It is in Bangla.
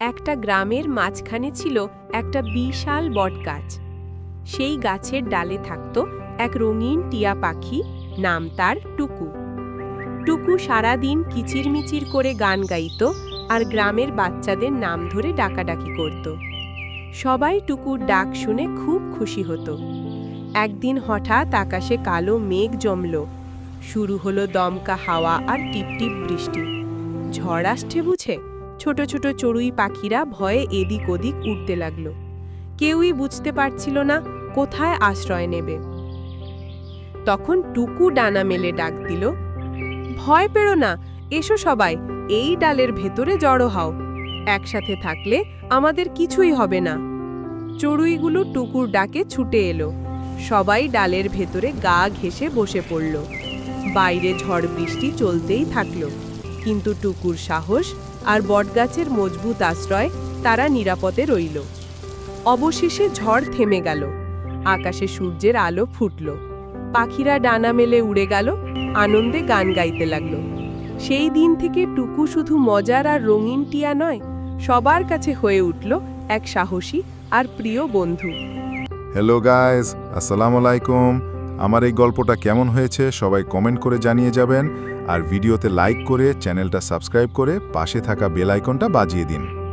একটা গ্রামের মাঝখানে ছিল একটা বিশাল বটগাছ। সেই গাছের ডালে থাকত এক রঙিন টিয়া পাখি, নাম তার টুকু। টুকু সারাদিন কিচিরমিচির করে গান গাইত আর গ্রামের বাচ্চাদের নাম ধরে ডাকাডাকি করত। সবাই টুকুর ডাক শুনে খুব খুশি হতো। একদিন হঠাৎ আকাশে কালো মেঘ জমল। শুরু হলো দমকা হাওয়া আর টিপটিপ বৃষ্টি। ঝড় আসছে বুঝে? ছোট ছোট চড়ুই পাখিরা ভয়ে এদিক ওদিক উঠতে লাগল। কেউই বুঝতে পারছিল না কোথায় আশ্রয় নেবে। তখন টুকু ডানা মেলে ডাক দিল, ভয় পেড়ো না, এসো সবাই, এই ডালের ভেতরে জড়ো হও। একসাথে থাকলে আমাদের কিছুই হবে না। চড়ুইগুলো টুকুর ডাকে ছুটে এলো। সবাই ডালের ভেতরে গা ঘেঁষে বসে পড়ল। বাইরে ঝড় বৃষ্টি চলতেই থাকল। কিন্তু টুকুর সাহস আর বটগাছের মজবুত আশ্রয় তারা নিরাপদে রইল। অবশেষে ঝড় থেমে গেল। আকাশে সূর্যের আলো ফুটল। পাখিরা ডানা মেলে উড়ে গেল, আনন্দে গান গাইতে লাগল। সেই দিন থেকে টুকু শুধু মজার আর রঙিন টিয়া নয়, সবার কাছে হয়ে উঠল এক সাহসী আর প্রিয় বন্ধু। হ্যালো গাইস আসসালামু আলাইকুম আমার এই গল্পটা কেমন হয়েছে সবাই কমেন্ট করে জানিয়ে যাবেন। আর ভিডিওতে লাইক করে চ্যানেলটা সাবস্ক্রাইব করে পাশে থাকা বেল আইকনটা বাজিয়ে দিন।